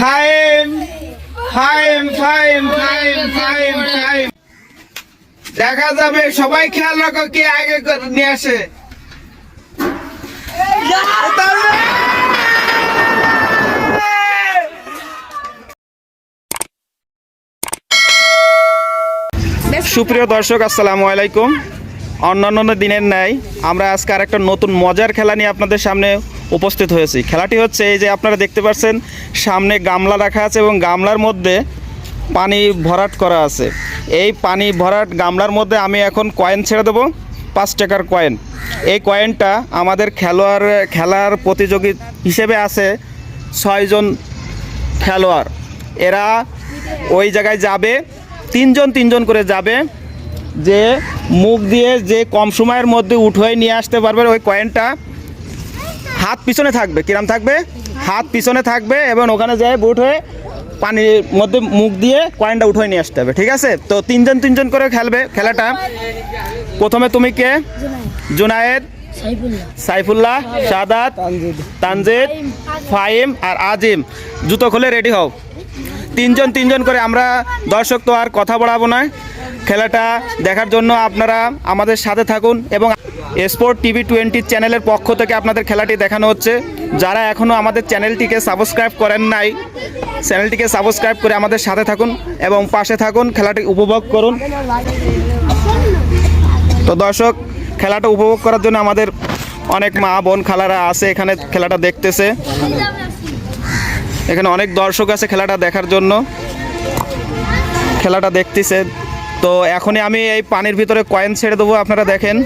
ফাইম ফাইম ফাইম ফাইম ফাইম ফাইম দেখা যাবে সবাই খেয়াল রাখো কে আগে করে নিয়ে আসে। সুপ্রিয় দর্শক আসসালামু আলাইকুম। অন্যান্য দিনের ন্যায় আমরা আজকে আর একটা নতুন মজার খেলা নিয়ে আপনাদের সামনে উপস্থিত হয়েছি। খেলাটি হচ্ছে এই যে আপনারা দেখতে পাচ্ছেন, সামনে গামলা রাখা আছে এবং গামলার মধ্যে পানি ভরাট করা আছে। এই পানি ভরাট গামলার মধ্যে আমি এখন কয়েন ছেড়ে দেবো, পাঁচ টাকার কয়েন। এই কয়েনটা আমাদের খেলোয়াড়, খেলার প্রতিযোগী হিসেবে আছে ছয়জন খেলোয়াড়। এরা ওই জায়গায় যাবে, তিনজন তিনজন করে যাবে যে মুখ দিয়ে যে কম সময়ের মধ্যে উঠোয় নিয়ে আসতে পারবে ওই কয়েনটা। হাত পিছনে থাকবে কিরাম থাকবে? হাত পিছনে থাকবে এবং ওখানে যায় বুট হয়ে পানির মধ্যে মুখ দিয়ে কয়েনটা উঠোয় নিয়ে আসতে হবে ঠিক আছে? তো তিনজন তিনজন করে খেলবে খেলাটা। প্রথমে তুমি কে? জুনায়েদ। সাইফুল্লাহ। সাদাত তানজিদ। ফাইম আর আজিম। জুতো খুলে রেডি হও। তিনজন তিনজন করে আমরা দর্শক তো আর কথা বলাবো না। খেলাটা দেখার জন্য আপনারা আমাদের সাথে থাকুন এবং স্পোর্ট টিভি টোয়েন্টি চ্যানেলের পক্ষ থেকে আপনাদের খেলাটি দেখানো হচ্ছে। যারা এখনও আমাদের চ্যানেলটিকে সাবস্ক্রাইব করেন নাই, চ্যানেলটিকে সাবস্ক্রাইব করে আমাদের সাথে থাকুন এবং পাশে থাকুন, খেলাটি উপভোগ করুন। তো দর্শক, খেলাটা উপভোগ করার জন্য আমাদের অনেক মা বোন খালারা আছে, এখানে খেলাটা দেখতেছে। এখানে অনেক দর্শক আছে খেলাটা দেখার জন্য। খেলাটা দেখতেছে। তো এখনই আমি এই পানির ভিতরে কয়েন ছেড়ে দেবো, আপনারা দেখেন।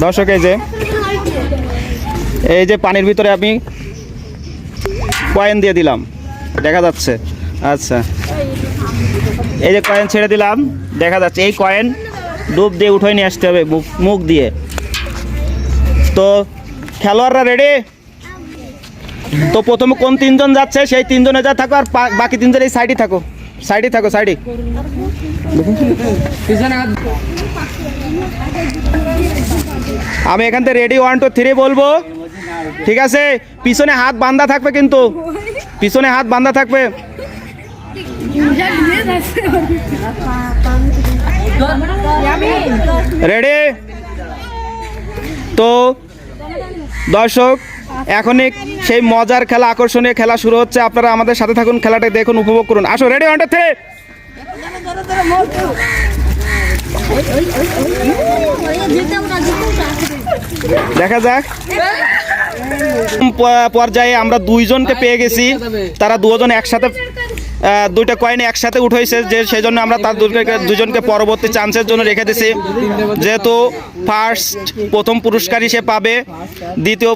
দর্শক, এই যে এই যে পানির ভিতরে আমি কয়েন দিয়ে দিলাম, দেখা যাচ্ছে। আচ্ছা এই যে কয়েন ছেড়ে দিলাম, দেখা যাচ্ছে। এই কয়েন ডুব দিয়ে উঠে নিয়ে আসতে হবে, মুখ- দিয়ে। তো খেলোয়াড়রা রেডি তো প্রথমে কোন তিনজন যাচ্ছে, সেই তিনজনে যা থাকো আর বাকি তিনজন এই সাইডে থাকো। সাইডে থাকো সাইডে আমি এখান থেকে রেডি ওয়ান টু থ্রি বলব। ঠিক আছে? পিছনে হাত বান্ধা থাকবে কিন্তু। পিছনে হাত বান্ধা থাকবে। রেডি তো দর্শক এখনই সেই মজার খেলা, আকর্ষণীয় খেলা শুরু হচ্ছে। আপনারা আমাদের সাথে থাকুন, খেলাটা দেখুন, উপভোগ করুন। আসো রেডি ওয়ান থ্রি দেখা যাক। পর্যায়ে আমরা দুইজনকে পেয়ে গেছি। তারা দুজন একসাথে দুইটা কয়েন একসাথে উঠেছে যে সেই জন্য আমরা তার দুজনকে দুজনকে পরবর্তী চান্সের জন্য রেখে দিছি। যেহেতু ফার্স্ট প্রথম পুরস্কার সে পাবে দ্বিতীয়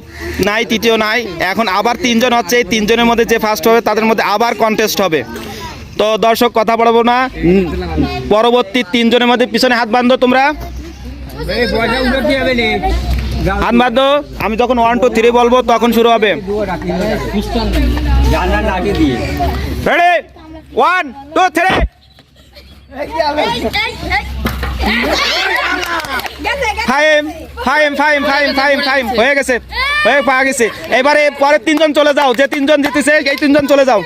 নাই তৃতীয় নাই। এখন আবার তিনজন হচ্ছে এই তিনজনের মধ্যে যে ফার্স্ট হবে তাদের মধ্যে আবার কন্টেস্ট হবে। তো দর্শক কথা বলব না। পরবর্তী তিনজনের মধ্যে পিছনে হাত বাঁধো তোমরা। হাত বাঁধো। আমি যখন ওয়ান টু থ্রি বলব তখন শুরু হবে। Ready one two three five five five five five five হয়ে গেছে। হয়ে পাওয়া গেছে। এবারে পরের তিনজন চলে যাও। যে তিনজন জিতেছে, এই তিনজন চলে যাও।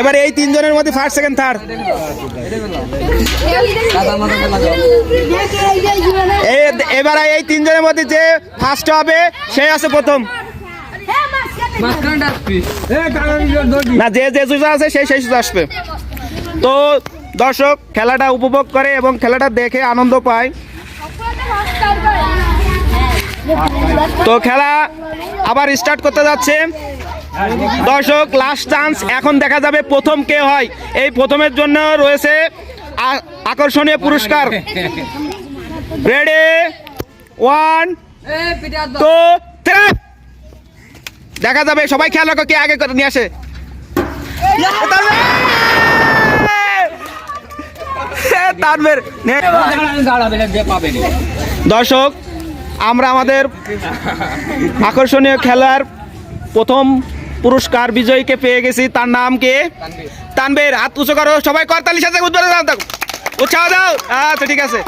এবারে এই তিনজনের মধ্যে ফার্স্ট সেকেন্ড থার্ড এবারে এই তিনজনের মধ্যে যে ফার্স্ট হবে, সে আছে প্রথম। না যে যে সুযোগ আছে সেই সেই সুযোগ আসবে। তো দর্শক খেলাটা উপভোগ করে এবং খেলাটা দেখে আনন্দ পায়। তো খেলা আবার স্টার্ট করতে যাচ্ছে। দর্শক লাস্ট চান্স এখন দেখা যাবে প্রথম কে হয়। এই প্রথমের জন্য রয়েছে আ- আকর্ষণীয় পুরস্কার। রেডি ওয়ান টু থ্রি দেখা যাবে, সবাই খেয়াল রাখো কে আগে করে নিয়ে আসে। দর্শক, আমরা আমাদের আকর্ষণীয় খেলার প্রথম পুরস্কার বিজয়ীকে পেয়ে গেছি। তার নাম কে? তানবের হাত উঁচু করো। সবাই করতালি সাথে উৎসাহ দাও। আচ্ছা ঠিক আছে।